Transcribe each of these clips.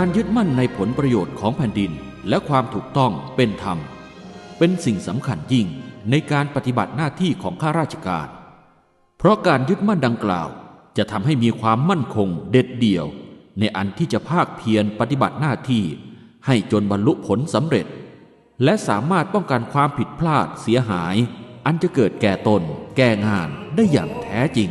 การยึดมั่นในผลประโยชน์ของแผ่นดินและความถูกต้องเป็นธรรม เป็นสิ่งสำคัญยิ่งในการปฏิบัติหน้าที่ของข้าราชการ เพราะการยึดมั่นดังกล่าวจะทำให้มีความมั่นคงเด็ดเดี่ยว ในอันที่จะภาคเพียรปฏิบัติหน้าที่ ให้จนบรรลุผลสำเร็จ และสามารถป้องกันความผิดพลาดเสียหาย อันจะเกิดแก่ตน แก่งานได้อย่างแท้จริง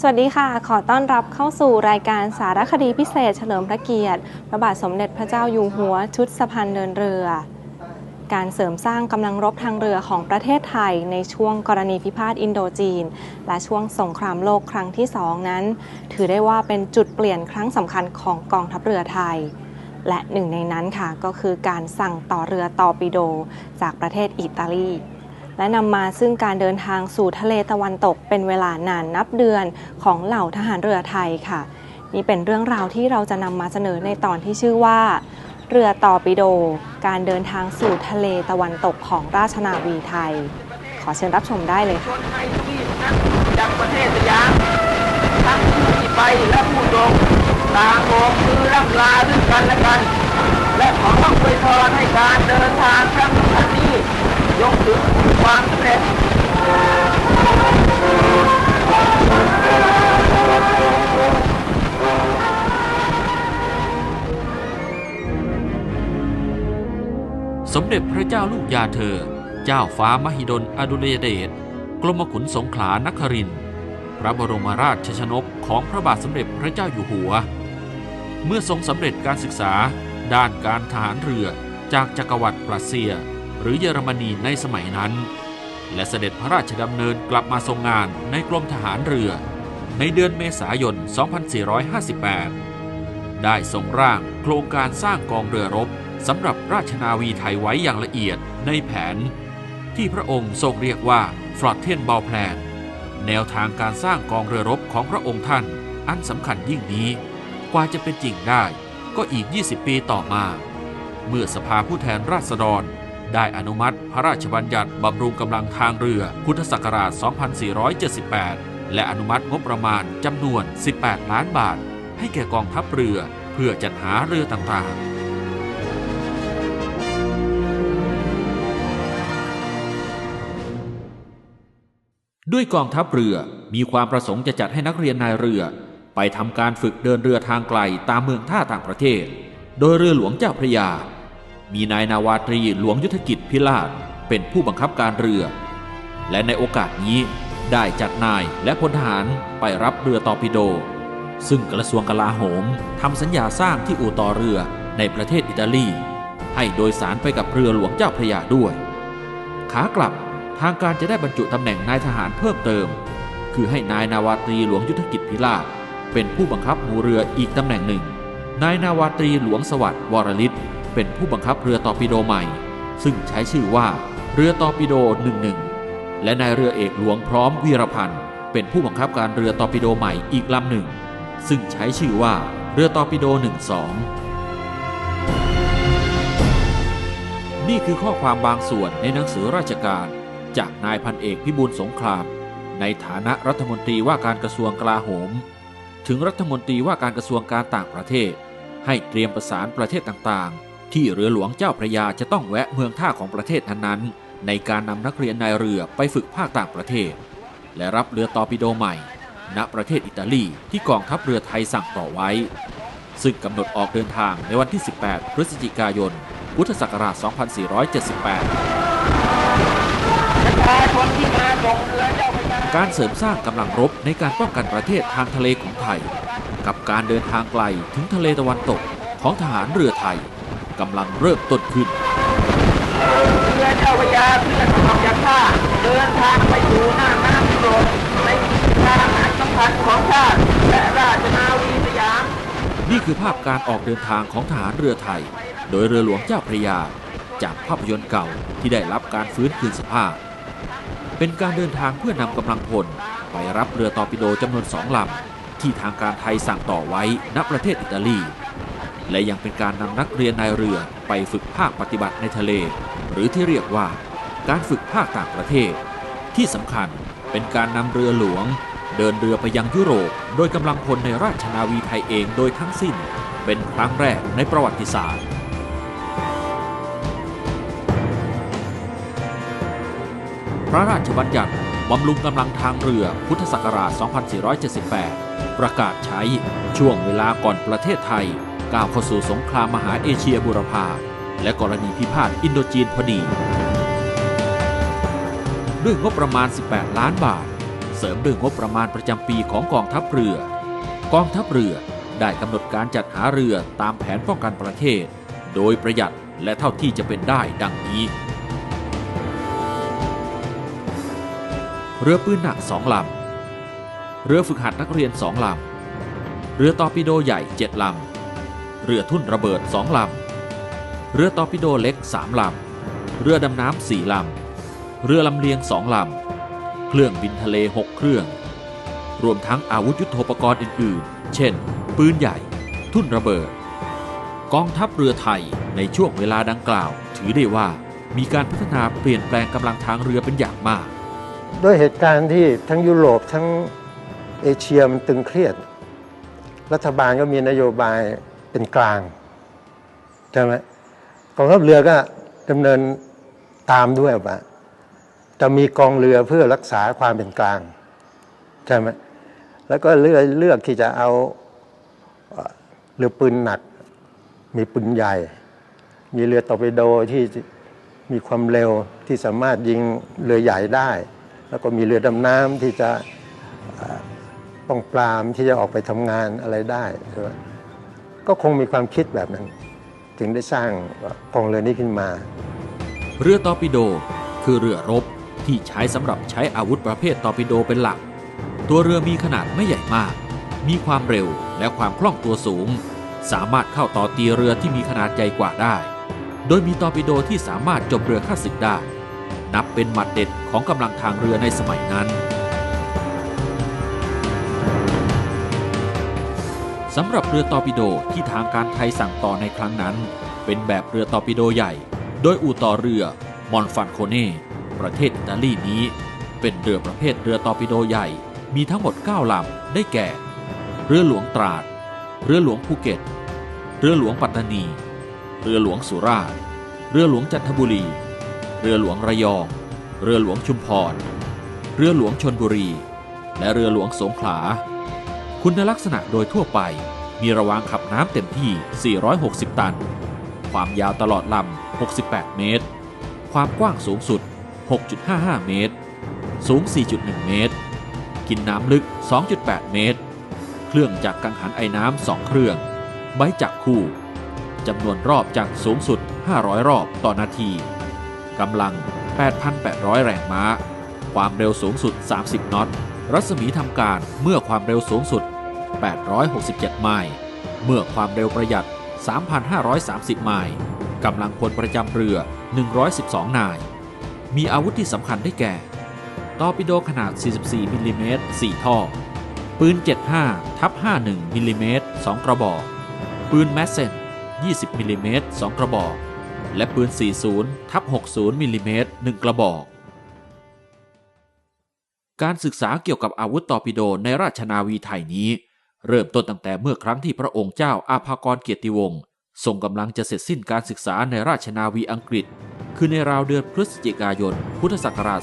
สวัสดีค่ะ ขอต้อนรับเข้าสู่รายการสารคดีพิเศษ เฉลิมพระเกียรติ พระบาทสมเด็จพระเจ้าอยู่หัว ชุดสะพานเดินเรือ การเสริมสร้างกำลังรบทางเรือของประเทศไทย ในช่วงกรณีพิพาทอินโดจีน และช่วงสงครามโลกครั้งที่สองนั้น ถือได้ว่าเป็นจุดเปลี่ยนครั้งสำคัญของกองทัพเรือไทย และหนึ่งในนั้นค่ะก็คือการสั่งต่อเรือตอปิโด จากประเทศอิตาลี และนำมาซึ่งการเดินทางสู่ทะเลตะวันตกเป็นเวลานานนับเดือนของเหล่าทหารเรือไทยค่ะ นี่เป็นเรื่องราวที่เราจะนำมาเสนอในตอนที่ชื่อว่า เรือต่อปิโด การเดินทางสู่ทะเลตะวันตกของราชนาวีไทย ขอเชิญรับชมได้เลยค่ะนไทยที่นั่งจากประเทศยามทั้งผู้ที่ไปและผู้ตรงต่างโบกมือร่ำลาซึ่งกันและกัน และขอต้องอวยพรให้การเดินทางครั้งนี้ ยกถึงความสำเร็จสมเด็จพระเจ้าลูกยาเธอ เจ้าฟ้ามหิดลอดุลยเดช กรมขุนสงขลานครินทร์พระบรมราชชนกของพระบาทสมเด็จพระเจ้าอยู่หัว เมื่อทรงสำเร็จการศึกษาด้านการทหารเรือจากจักรวรรดิปรัสเซีย หรือเยอรมนีในสมัยนั้น และเสด็จพระราชดำเนินกลับมาทรงงานในกรมทหารเรือ ในเดือนเมษายน 2458 ได้ทรงร่างโครงการสร้างกองเรือรบสำหรับราชนาวีไทยไว้อย่างละเอียดในแผน ที่พระองค์ทรงเรียกว่าฟลอตเทนบอลแพลนแนวทางการสร้างกองเรือรบของพระองค์ท่าน อันสำคัญยิ่งนี้ กว่าจะเป็นจริงได้ก็อีก 20 ปีต่อมา เมื่อสภาผู้แทนราษฎร ได้อนุมัติพระราชบัญญัติบำรุงกำลังทางเรือพุทธศักราช 2478 และอนุมัติงบประมาณจำนวน 18 ล้านบาท ให้แก่กองทัพเรือเพื่อจัดหาเรือต่างๆด้วยกองทัพเรือมีความประสงค์จะจัดให้นักเรียนนายเรือ ไปทำการฝึกเดินเรือทางไกลตามเมืองท่าต่างประเทศ โดยเรือหลวงเจ้าพระยา มีนายนาวาตรีหลวงยุทธกิจพิราชเป็นผู้บังคับการเรือ และในโอกาสนี้ได้จัดนายและพลทหารไปรับเรือตอร์ปิโด ซึ่งกระทรวงกลาโหมทำสัญญาสร้างที่อู่ต่อเรือในประเทศอิตาลี ให้โดยสารไปกับเรือหลวงเจ้าพระยาด้วย ขากลับทางการจะได้บรรจุตำแหน่งนายทหารเพิ่มเติม คือให้นายนาวาตรีหลวงยุทธกิจพิราชเป็นผู้บังคับหมู่เรืออีกตำแหน่งหนึ่ง นายนาวาตรีหลวงสวัสดิ์วรลิศ เป็นผู้บังคับเรือตอร์ปิโดใหม่ ซึ่งใช้ชื่อว่าเรือตอร์ปิโด 11 และนายเรือเอกหลวงพร้อมวีรพันธ์เป็นผู้บังคับการเรือตอร์ปิโดใหม่อีกลำหนึ่ง ซึ่งใช้ชื่อว่าเรือตอร์ปิโด 12 นี่คือข้อความบางส่วนในหนังสือราชการ จากนายพันเอกพิบูลสงคราม ในฐานะรัฐมนตรีว่าการกระทรวงกลาโหม ถึงรัฐมนตรีว่าการกระทรวงการต่างประเทศ ให้เตรียมประสานประเทศต่างๆ ที่เรือหลวงเจ้าพระยาจะต้องแวะเมืองท่าของประเทศนั้นๆ ในการนำนักเรียนนายเรือไปฝึกภาคต่างประเทศ และรับเรือตอร์ปิโดใหม่ ณประเทศอิตาลีที่กองทัพเรือไทยสั่งต่อไว้ ซึ่งกำหนดออกเดินทางในวันที่ 18 พฤศจิกายน พุทธศักราช 2478 การเสริมสร้างกำลังรบในการป้องกันประเทศทางทะเลของไทย กับการเดินทางไกลถึงทะเลตะวันตกของทหารเรือไทย กำลังเริ่มต้นขึ้นเรือเจ้าพระยาเพื่อออกจากท่าเดินทางไปสู่หน้าน้ำยุโรปในทางอันสำคัญของชาติและราชนาวีสยาม นี่คือภาพการออกเดินทางของทหารเรือไทย โดยเรือหลวงเจ้าพระยา จากภาพยนตร์เก่าที่ได้รับการฟื้นคืนสภาพ เป็นการเดินทางเพื่อนำกำลังพลไปรับเรือตอร์ปิโดจำนวนสองลำที่ทางการไทยสั่งต่อไว้ณประเทศอิตาลี และยังเป็นการนำนักเรียนนายเรือไปฝึกภาคปฏิบัติในทะเล หรือที่เรียกว่าการฝึกภาคต่างประเทศ ที่สำคัญเป็นการนำเรือหลวง เดินเรือไปยังยุโรป โดยกำลังพลในราชนาวีไทยเองโดยทั้งสิ้น เป็นครั้งแรกในประวัติศาสตร์พระราชบัญญัติบำรุงกำลังทางเรือพุทธศักราช 2478 ประกาศใช้ช่วงเวลาก่อนประเทศไทย ก้าวเข้าสู่สงครามมหาเอเชียบุรพาและกรณีพิพาทอินโดจีนพอดี ด้วยงบประมาณ 18 ล้านบาท เสริมด้วยงบประมาณประจำปีของกองทัพเรือ กองทัพเรือได้กำหนดการจัดหาเรือตามแผนป้องกันประเทศ โดยประหยัดและเท่าที่จะเป็นได้ดังนี้ เรือปืนหนักสองลำ เรือฝึกหัดนักเรียนสองลำ เรือตอร์ปิโดใหญ่เจ็ดลำ เรือทุ่นระเบิดสองลำ เรือตอร์ปิโดเล็กสามลำ เรือดำน้ำสี่ลำ เรือลำเลียงสองลำ เครื่องบินทะเลหกเครื่อง รวมทั้งอาวุธยุโทโธปกรณ์อื่น ๆ เช่น ปืนใหญ่ ทุ่นระเบิด กองทัพเรือไทยในช่วงเวลาดังกล่าว ถือได้ว่ามีการพัฒนาเปลี่ยนแปลงกำลังทางเรือเป็นอย่างมาก ด้วยเหตุการณ์ที่ทั้งยุโรปทั้งเอเชียมันตึงเครียด รัฐบาลก็มีนโยบาย เป็นกลางใช่ไหมกองทัพเรือก็ดำเนินตามด้วยว่าจะมีกองเรือเพื่อรักษาความเป็นกลางใช่ไหมแล้วก็เลือกเลือกที่จะเอาเรือปืนหนัก มีปืนใหญ่ มีเรือตอร์ปิโดที่มีความเร็วที่สามารถยิงเรือใหญ่ได้ แล้วก็มีเรือดำน้ำที่จะป้องปรามที่จะออกไปทำงานอะไรได้ใช่ไหม ก็คงมีความคิดแบบนั้น ถึงได้สร้างกองเรือนี้ขึ้นมา เรือตอร์ปิโด คือเรือรบที่ใช้สำหรับใช้อาวุธประเภทตอร์ปิโดเป็นหลัก ตัวเรือมีขนาดไม่ใหญ่มาก มีความเร็วและความคล่องตัวสูง สามารถเข้าต่อตีเรือที่มีขนาดใหญ่กว่าได้ โดยมีตอร์ปิโดที่สามารถจมเรือข้าศึกได้ นับเป็นหมัดเด็ดของกำลังทางเรือในสมัยนั้น สำหรับเรือตอร์ปิโดที่ทางการไทยสั่งต่อในครั้งนั้น เป็นแบบเรือตอร์ปิโดใหญ่ โดยอู่ต่อเรือมอนฟันโคเน่ประเทศอิตาลีนี้ เป็นเรือประเภทเรือตอร์ปิโดใหญ่ มีทั้งหมด 9 ลำ ได้แก่ เรือหลวงตราด เรือหลวงภูเก็ต เรือหลวงปัตตานี เรือหลวงสุราษฎร์ เรือหลวงจันทบุรี เรือหลวงระยอง เรือหลวงชุมพร เรือหลวงชนบุรี และเรือหลวงสงขลา คุณลักษณะโดยทั่วไป มีระวางขับน้ำเต็มที่ 460 ตัน ความยาวตลอดลำ 68 เมตร ความกว้างสูงสุด 6.55 เมตร สูง 4.1 เมตร กินน้ำลึก 2.8 เมตร เครื่องจักรกังหันไอ้น้ำ 2 เครื่อง ใบจักรคู่ จำนวนรอบจากสูงสุด 500 รอบต่อนาที กำลัง 8,800 แรงม้า ความเร็วสูงสุด 30 น็อต รัศมีทำการเมื่อความเร็วสูงสุด 867 ไมล์ เมื่อความเร็วประหยัด 3,530 ไมล์ กำลังพลประจำเรือ 112 นาย มีอาวุธที่สำคัญได้แก่ ตอร์ปิโดขนาด 44 มิลลิเมตร 4 ท่อ ปืน 75 ทับ 51 มิลลิเมตร 2 กระบอก ปืนแมสเซน 20 มิลลิเมตร 2 กระบอก และปืน 40 ทับ 60 มิลลิเมตร 1 กระบอกการศึกษาเกี่ยวกับอาวุธตอร์ปิโดในราชนาวีไทยนี้ เริ่มต้นตั้งแต่เมื่อครั้งที่พระองค์เจ้าอาภากรเกียรติวงศ์ทรงกำลังจะเสร็จสิ้นการศึกษาในราชนาวีอังกฤษ คือในราวเดือนพฤศจิกายน พุทธศักราช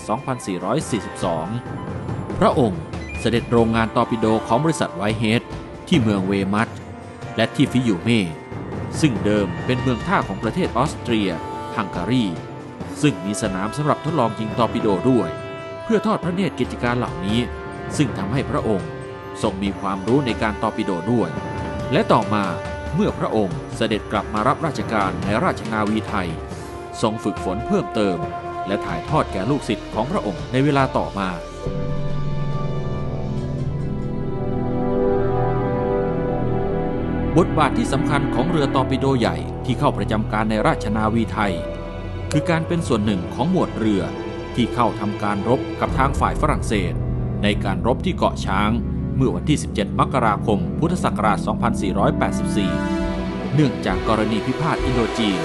2442 พระองค์เสด็จโรงงานตอร์ปิโดของบริษัทไวเฮดที่เมืองเวมัตและที่ฟิยูเมซึ่งเดิมเป็นเมืองท่าของประเทศออสเตรีย ฮังการี ซึ่งมีสนามสำหรับทดลองยิงตอร์ปิโดด้วย เพื่อทอดพระเนตรกิจการเหล่านี้ ซึ่งทำให้พระองค์ ทรงมีความรู้ในการตอปิโดด้วย และต่อมาเมื่อพระองค์เสด็จกลับมารับราชการในราชนาวีไทย ทรงฝึกฝนเพิ่มเติม และถ่ายทอดแก่ลูกศิษย์ของพระองค์ในเวลาต่อมาบทบาทที่สำคัญของเรือตอร์ปิโดใหญ่ที่เข้าประจำการในราชนาวีไทย คือการเป็นส่วนหนึ่งของหมวดเรือที่เข้าทำการรบกับทางฝ่ายฝรั่งเศส ในการรบที่เกาะช้าง เมื่อวันที่ 17 มกราคม พุทธศักราช 2484 เนื่องจากกรณีพิพาทอินโดจีน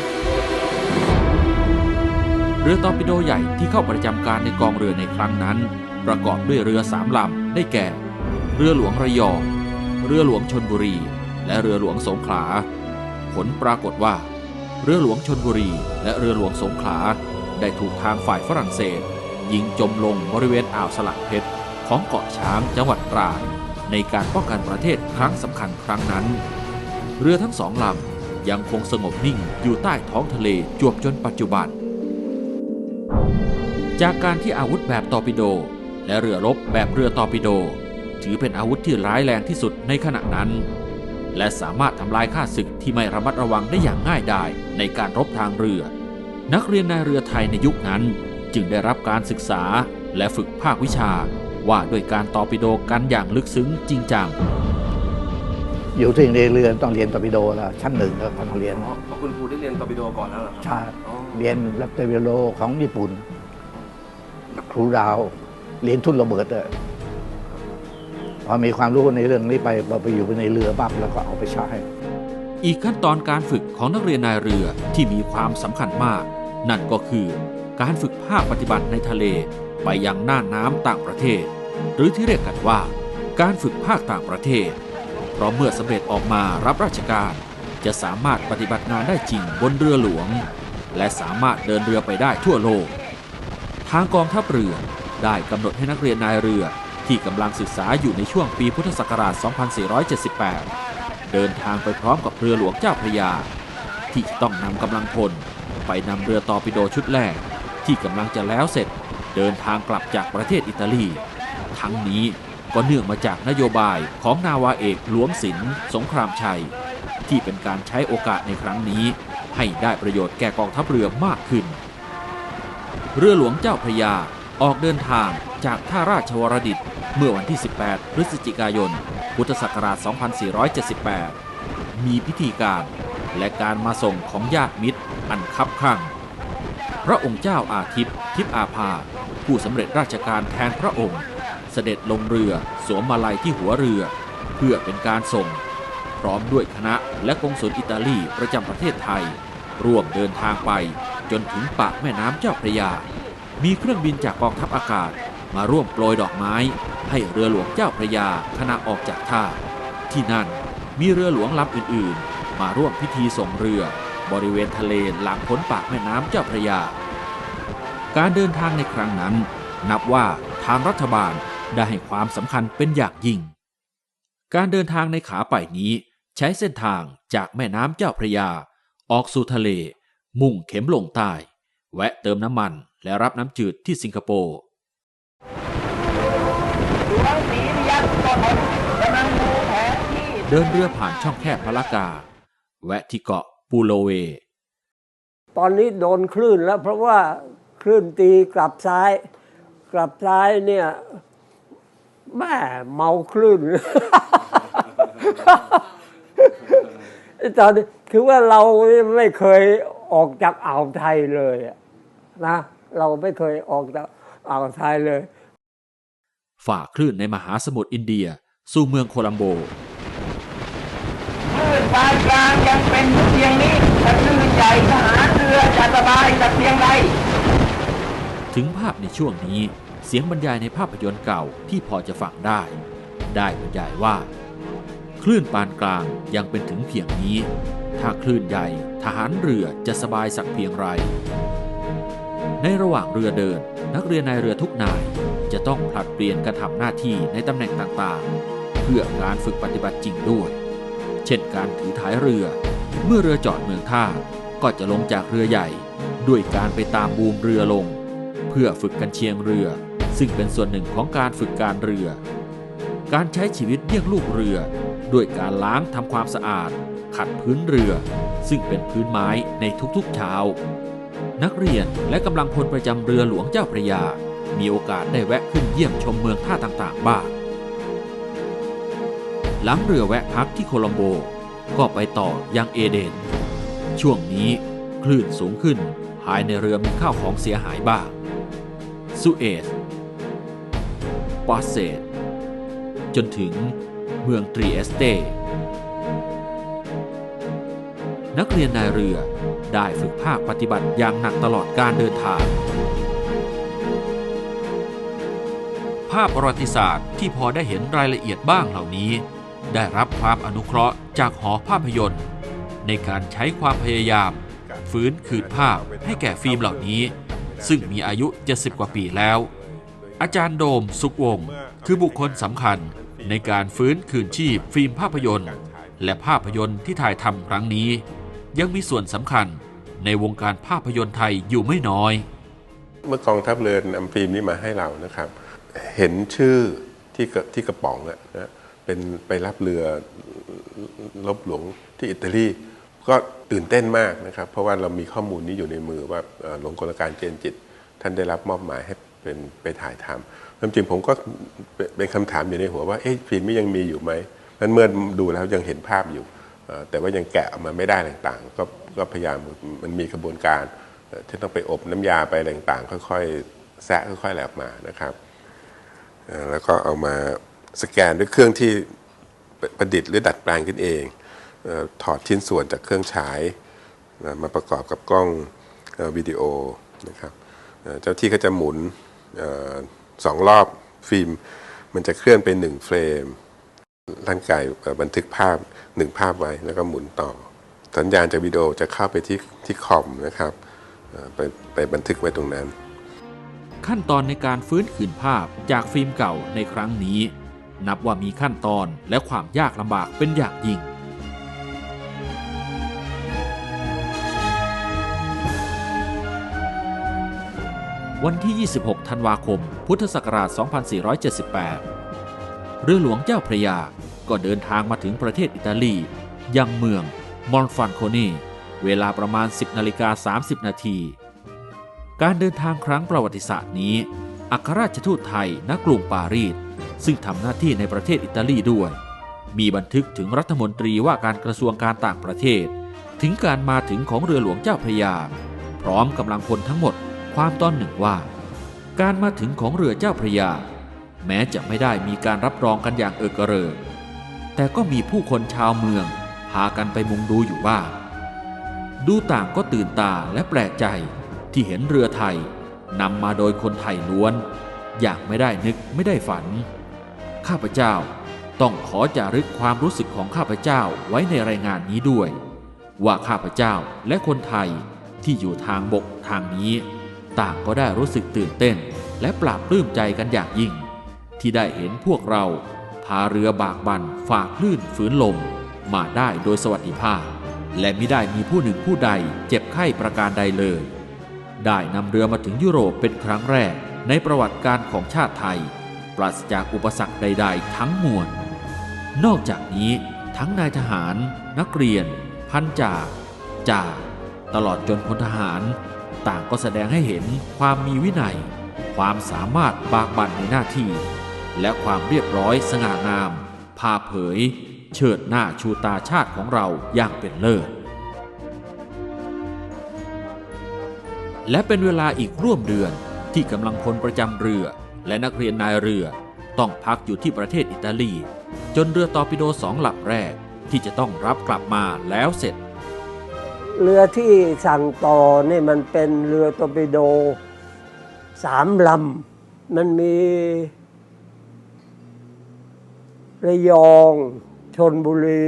เรือตอร์ปิโดใหญ่ที่เข้าประจำการในกองเรือในครั้งนั้น ประกอบด้วยเรือสามลำ ได้แก่ เรือหลวงระยอง เรือหลวงชนบุรี และเรือหลวงสงขลา ผลปรากฏว่า เรือหลวงชนบุรี และเรือหลวงสงขลา ได้ถูกทางฝ่ายฝรั่งเศส ยิงจมลงบริเวณอ่าวสลัดเพชร ของเกาะช้างจังหวัดตราดในการป้องกันประเทศครั้งสำคัญครั้งนั้น เรือทั้งสองลำยังคงสงบนิ่งอยู่ใต้ท้องทะเลจวบจนปัจจุบัน จากการที่อาวุธแบบตอร์ปิโด และเรือรบแบบเรือตอร์ปิโด ถือเป็นอาวุธที่ร้ายแรงที่สุดในขณะนั้น และสามารถทำลายข้าศึกที่ไม่ระมัดระวังได้อย่างง่ายดายในการรบทางเรือ นักเรียนนายเรือไทยในยุคนั้นจึงได้รับการศึกษาและฝึกภาควิชา ว่าด้วยการตอร์ปิโดกันอย่างลึกซึ้งจริงจังอยู่ที่ในเรือต้องเรียนตอร์ปิโดแล้วชั้นหนึ่งแล้วก็ต้องเรียนอ๋อเพราะคุณครูได้เรียนตอร์ปิโดก่อนแล้วเหรอครับใช่อ๋อเรียนรับตอร์ปิโดของญี่ปุ่น ครูดาวเรียนทุ่นระเบิดเลยพอมีความรู้ในเรื่องนี้ไปพอไปอยู่ในเรือปั๊บแล้วก็เอาไปใช้อีกขั้นตอนการฝึกของนักเรียนนายเรือที่มีความสำคัญมาก นั่นก็คือการฝึกภาคปฏิบัติในทะเล ไปยังน่านน้ำต่างประเทศ หรือที่เรียกกันว่า การฝึกภาคต่างประเทศ เพราะเมื่อสำเร็จออกมารับราชการ จะสามารถปฏิบัติงานได้จริงบนเรือหลวง และสามารถเดินเรือไปได้ทั่วโลก ทางกองทัพเรือได้กำหนดให้นักเรียนนายเรือที่กำลังศึกษาอยู่ในช่วงปีพุทธศักราช 2478 เดินทางไปพร้อมกับเรือหลวงเจ้าพระยา ที่จะต้องนำกำลังพลไปนำเรือตอร์ปิโดชุดแรก ที่กำลังจะแล้วเสร็จ เดินทางกลับจากประเทศอิตาลี ทั้งนี้ก็เนื่องมาจากนโยบายของนาวาเอกหลวงศิลป์สงครามชัย ที่เป็นการใช้โอกาสในครั้งนี้ ให้ได้ประโยชน์แก่กองทัพเรือมากขึ้น เรือหลวงเจ้าพระยาออกเดินทางจากท่าราชวรดิตเมื่อวันที่ 18 พฤศจิกายน พุทธศักราช 2478 มีพิธีการและการมาส่งของญาติมิตรอันคับข้างพระองค์เจ้าอาทิตย์ทิพย์อาภา ผู้สำเร็จราชการแทนพระองค์ เสด็จลงเรือสวมมาลัยที่หัวเรือ เพื่อเป็นการส่ง พร้อมด้วยคณะและกองสุลอิตาลีประจำประเทศไทย ร่วมเดินทางไปจนถึงปากแม่น้ำเจ้าพระยา มีเครื่องบินจากกองทัพอากาศมาร่วมโปรยดอกไม้ ให้เรือหลวงเจ้าพระยาขณะออกจากท่า ที่นั่นมีเรือหลวงลำอื่นๆ มาร่วมพิธีส่งเรือบริเวณทะเลหลังพ้นปากแม่น้ำเจ้าพระยา การเดินทางในครั้งนั้น นับว่าทางรัฐบาลได้ให้ความสำคัญเป็นอย่างยิ่ง การเดินทางในขาไปนี้ ใช้เส้นทางจากแม่น้ำเจ้าพระยา ออกสู่ทะเล มุ่งเข็มลงใต้ แวะเติมน้ำมันและรับน้ำจืดที่สิงคโปร์เดินเรือผ่านช่องแคบมะละกา แวะที่เกาะปูโลเว ตอนนี้โดนคลื่นแล้วเพราะว่า ลื่นตีกลับซ้าย กลับซ้ายเนี่ยแม่เมาคลื่นตอนนี้คือว่าเราไม่เคยออกจากอ่าวไทยเลยอะนะ เราไม่เคยออกจากอ่าวไทยเลย ฝ่าคลื่นในมหาสมุทรอินเดีย สู่เมืองโคลัมโบคลื่นปานกลางยังเป็นเพียงนี้แต่คลื่นใหญ่ทหารเรือจะสบายแต่เพียงใด ถึงภาพในช่วงนี้ เสียงบรรยายในภาพยนตร์เก่าที่พอจะฟังได้ ได้บรรยายว่า คลื่นปานกลางยังเป็นถึงเพียงนี้ ถ้าคลื่นใหญ่ทหารเรือจะสบายสักเพียงไร ในระหว่างเรือเดิน นักเรียนนายเรือทุกนาย จะต้องผลัดเปลี่ยนการทำหน้าที่ในตำแหน่งต่างๆ เพื่อการฝึกปฏิบัติจริงด้วย เช่นการถือท้ายเรือ เมื่อเรือจอดเมืองท่าก็จะลงจากเรือใหญ่ ด้วยการไปตามบูมเรือลง พื่อฝึกกันเชียงเรือ ซึ่งเป็นส่วนหนึ่งของการฝึกการเรือ การใช้ชีวิตเลี้ยงลูกเรือ ด้วยการล้างทำความสะอาด ขัดพื้นเรือ ซึ่งเป็นพื้นไม้ในทุกๆเช้า นักเรียนและกำลังพลประจำเรือหลวงเจ้าพระยา มีโอกาสได้แวะขึ้นเยี่ยมชมเมืองท่าต่างๆ บ้างหลังเรือแวะพักที่โคลัมโบ ก็ไปต่อยังเอเดน ช่วงนี้คลื่นสูงขึ้นภายในเรือมีข้าวของเสียหายบ้าง สุเอซปาเซตจนถึงเมืองตรีเอสเต นักเรียนนายเรือได้ฝึกภาคปฏิบัติอย่างหนักตลอดการเดินทาง ภาพประวัติศาสตร์ที่พอได้เห็นรายละเอียดบ้างเหล่านี้ ได้รับความอนุเคราะห์จากหอภาพยนตร์ ในการใช้ความพยายาม ฟื้นคืนภาพให้แก่ฟิล์มเหล่านี้ ซึ่งมีอายุ 70 กว่าปีแล้ว อาจารย์โดมสุขวง คือบุคคลสำคัญในการฟื้นคืนชีพฟิล์มภาพยนตร์ และภาพยนตร์ที่ถ่ายทำครั้งนี้ ยังมีส่วนสำคัญในวงการภาพยนตร์ไทยอยู่ไม่น้อย เมื่อกองทัพเรือนำฟิล์มนี้มาให้เรานะครับ เห็นชื่อที่กระที่กระป๋องอะนะเป็นไปรับเรือลบหลวงที่อิตาลี ก็ตื่นเต้นมากนะครับ เพราะว่าเรามีข้อมูลนี้อยู่ในมือว่าหลวงกลการเจนจิต ท่านได้รับมอบหมายให้เป็นไปถ่ายทำความจริงผมก็เป็นคำถามอยู่ในหัวว่าเอ๊ะฟิล์มนี้ยังมีอยู่ไหมนั้นเมื่อดูแล้วยังเห็นภาพอยู่ แต่ว่ายังแกะออกมาไม่ได้ต่างๆ ก็ก็พยายามมันมีกระบวนการที่ต้องไปอบน้ำยาไปอะไรต่างๆ ค่อยๆแซะค่อยๆแหลกมานะครับแล้วก็เอามาสแกนด้วยเครื่องที่ประดิษฐ์หรือดัดแปลงขึ้นเอง ถอดชิ้นส่วนจากเครื่องฉายมาประกอบกับกล้องวิดีโอนะครับเจ้าที่ก็จะหมุนออสองรอบฟิล์ม มันจะเคลื่อนไปหนึ่งเฟรม ร่างกายบันทึกภาพหนึ่งภาพไว้แล้วก็หมุนต่อ สัญญาณจากวิดีโอจะเข้าไปที่ที่คอมนะครับไปไปบันทึกไว้ตรงนั้น ขั้นตอนในการฟื้นคืนภาพจากฟิล์มเก่าในครั้งนี้ นับว่ามีขั้นตอนและความยากลำบากเป็นอย่างยิ่ง วันที่ 26 ธันวาคม พุทธศักราช 2478 เรือหลวงเจ้าพระยาก็เดินทางมาถึงประเทศอิตาลี ยังเมืองมอนฟันโคเนเวลาประมาณ 10นาฬิกา30 นาที การเดินทางครั้งประวัติศาสตร์นี้ อัครราชทูตไทยณกรุงปารีส ซึ่งทำหน้าที่ในประเทศอิตาลีด้วย มีบันทึกถึงรัฐมนตรีว่าการกระทรวงการต่างประเทศ ถึงการมาถึงของเรือหลวงเจ้าพระยา พร้อมกำลังพลทั้งหมด ความตอนหนึ่งว่า การมาถึงของเรือเจ้าพระยา แม้จะไม่ได้มีการรับรองกันอย่างเอกระเริกแต่ก็มีผู้คนชาวเมือง พากันไปมุงดูอยู่บ้าดูต่างก็ตื่นตาและแปลกใจที่เห็นเรือไทยนำมาโดยคนไทยล้วน อย่างไม่ได้นึกไม่ได้ฝัน ข้าพเจ้าต้องขอจารึกความรู้สึกของข้าพเจ้าไว้ในรายงานนี้ด้วย ว่าข้าพเจ้าและคนไทยที่อยู่ทางบกทางนี้ ต่างก็ได้รู้สึกตื่นเต้น และปราบปลื้มใจกันอย่างยิ่ง ที่ได้เห็นพวกเราพาเรือบากบันฝ่าคลื่นฝืนลม มาได้โดยสวัสดิภาพ และไม่ได้มีผู้หนึ่งผู้ใดเจ็บไข้ประการใดเลย ได้นำเรือมาถึงยุโรปเป็นครั้งแรกในประวัติการของชาติไทย ปราศจากอุปสรรคใด ๆ ทั้งมวลนอกจากนี้ทั้งนายทหาร นักเรียน พันจ่าจ่าตลอดจนพลทหาร ต่างก็แสดงให้เห็นความมีวินัย ความสามารถบากบั่นในหน้าที่ และความเรียบร้อยสง่างาม พาเผย เชิดหน้าชูตาชาติของเราอย่างเป็นเลิศและเป็นเวลาอีกร่วมเดือนที่กำลังพลประจำเรือ และนักเรียนนายเรือต้องพักอยู่ที่ประเทศอิตาลี จนเรือตอร์ปิโดสองลำแรกที่จะต้องรับกลับมาแล้วเสร็จ เรือที่สั่งต่อนี่มันเป็นเรือตอร์ปิโดสามลำ มันมีระยองชนบุรี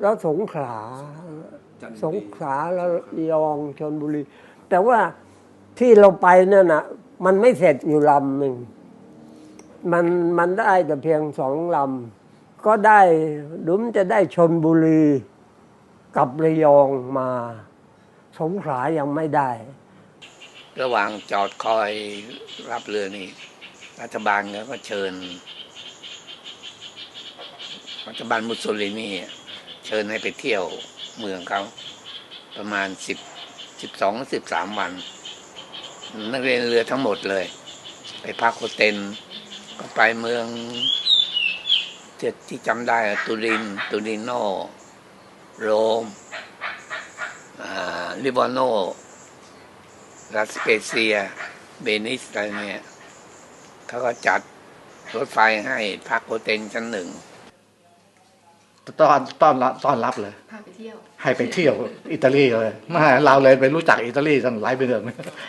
แล้วสงขลาสงขลาแล้วยองชนบุรี แต่ว่าที่เราไปนั่นนะมันไม่เสร็จอยู่ลำหนึ่งมันมันได้แต่เพียงสองลำ ก็ได้ดุมจะได้ชนบุรีกับระยองมา สงขลายังไม่ได้ ระหว่างจอดคอยรับเรือนี่รัฐบาลก็เชิญ รัฐบาลมุสโสลินีเชิญให้ไปเที่ยวเมืองเขาประมาณสิบสิบสองสิบสามวัน นักเรียนเรือทั้งหมดเลย ไปพักโฮเทลก็ไปเมืองที่จำได้ตูรินตูริโนโรม ลิบาโนรัสเปเซีย เบนิสอะไรเนี่ยเขาก็จัดรถไฟให้พักโฮเทลชั้นหนึ่งต้อนต้อนรับต้อนรับเลยพาไปเที่ยว ให้ไปเที่ยวอิตาลีเลยมาเราเลยไปรู้จักอิตาลีทั้งหลายเมือง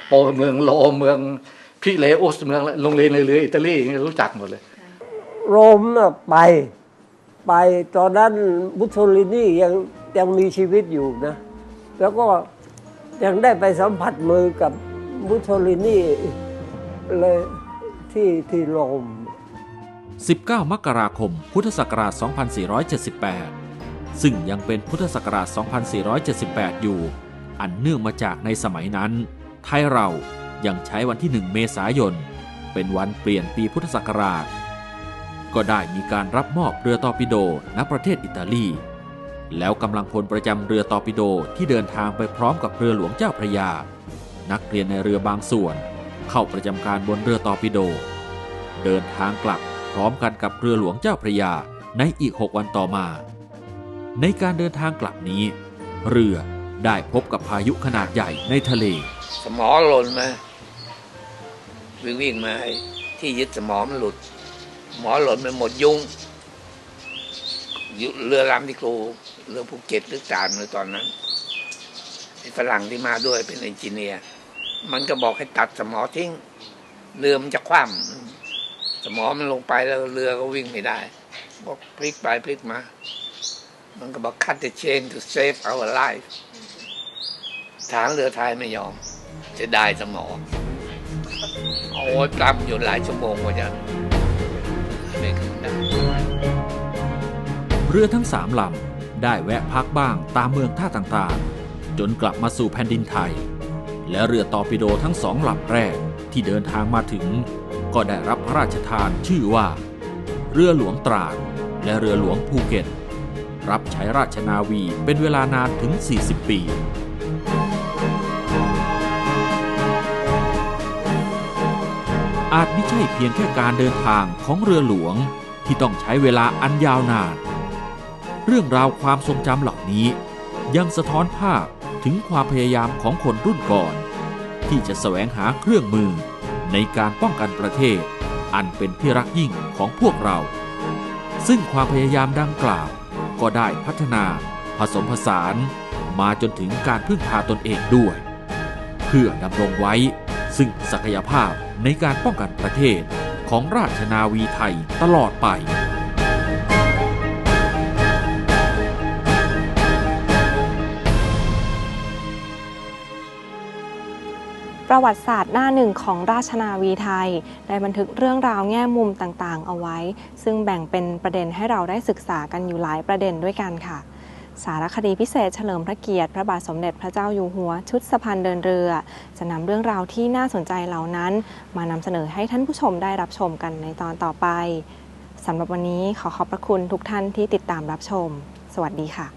โปเมืองโรมเมืองพิเลอุสเมืองโรงเรียนในเรืออิตาลีอย่างเงี้ยรู้จักหมดเลย โรมน่ะไป ไปตอนนั้นมุสโสลินียังยังมีชีวิตอยู่นะ แล้วก็ยังได้ไปสัมผัสมือกับมุโสลินีเลยที่ที่โรม19 มกราคม พุทธศักราช 2478 ซึ่งยังเป็นพุทธศักราช 2478 อยู่ อันเนื่องมาจากในสมัยนั้น ไทยเรายังใช้วันที่ 1 เมษายน เป็นวันเปลี่ยนปีพุทธศักราช ก็ได้มีการรับมอบเรือตอร์ปิโดณประเทศอิตาลี แล้วกำลังพลประจำเรือตอร์ปิโดที่เดินทางไปพร้อมกับเรือหลวงเจ้าพระยา นักเรียนในเรือบางส่วน เข้าประจำการบนเรือตอร์ปิโด เดินทางกลับพร้อมกันกับเรือหลวงเจ้าพระยาในอีก 6 วันต่อมา ในการเดินทางกลับนี้ เรือได้พบกับพายุขนาดใหญ่ในทะเล สมอหล่นมาวิ่งวิ่งมาที่ยึดสมอมันหลุด หมอหล่นไปหมดยุง เรือลำที่ครูเรือภูเก็ตหรือจานในตอนนั้นฝรั่งที่มาด้วยเป็นเอนจิเนียร์มันก็บอกให้ตัดสมอทิ้ง เรือมันจะคว่ำสมอมันลงไปแล้วเรือก็วิ่งไม่ได้บอกพลิกไปพลิกมา มันก็บอก cut the chain to save our life ทารเรือไทยไม่ยอมจะได้สมองโอ้ยปล้ำอยู่หลายชั่วโมงกว่าจะไม่ขึ้นได้ รือทั้งสามลำได้แวะพักบ้างตามเมืองท่าต่างๆ จนกลับมาสู่แผ่นดินไทย และเรือตอร์ปิโดทั้งสองลำแรกที่เดินทางมาถึง ก็ได้รับพระราชทานชื่อว่า เรือหลวงตราดและเรือหลวงภูเก็ต รับใช้ราชนาวีเป็นเวลานานถึง 40 ปีอาจไม่ใช่เพียงแค่การเดินทางของเรือหลวงที่ต้องใช้เวลาอันยาวนาน เรื่องราวความทรงจำเหล่านี้ ยังสะท้อนภาพถึงความพยายามของคนรุ่นก่อน ที่จะแสวงหาเครื่องมือในการป้องกันประเทศ อันเป็นที่รักยิ่งของพวกเรา ซึ่งความพยายามดังกล่าว ก็ได้พัฒนาผสมผสานมาจนถึงการพึ่งพาตนเองด้วย เพื่อดำรงไว้ ซึ่งศักยภาพในการป้องกันประเทศของราชนาวีไทยตลอดไป ประวัติศาสตร์หน้าหนึ่งของราชนาวีไทย ได้บันทึกเรื่องราวแง่มุมต่างๆ เอาไว้ ซึ่งแบ่งเป็นประเด็นให้เราได้ศึกษากันอยู่หลายประเด็นด้วยกันค่ะ สารคดีพิเศษเฉลิมพระเกียรติ พระบาทสมเด็จพระเจ้าอยู่หัว ชุดสะพานเดินเรือ จะนำเรื่องราวที่น่าสนใจเหล่านั้น มานำเสนอให้ท่านผู้ชมได้รับชมกันในตอนต่อไปสำหรับวันนี้ขอขอบพระคุณทุกท่านที่ติดตามรับชม สวัสดีค่ะ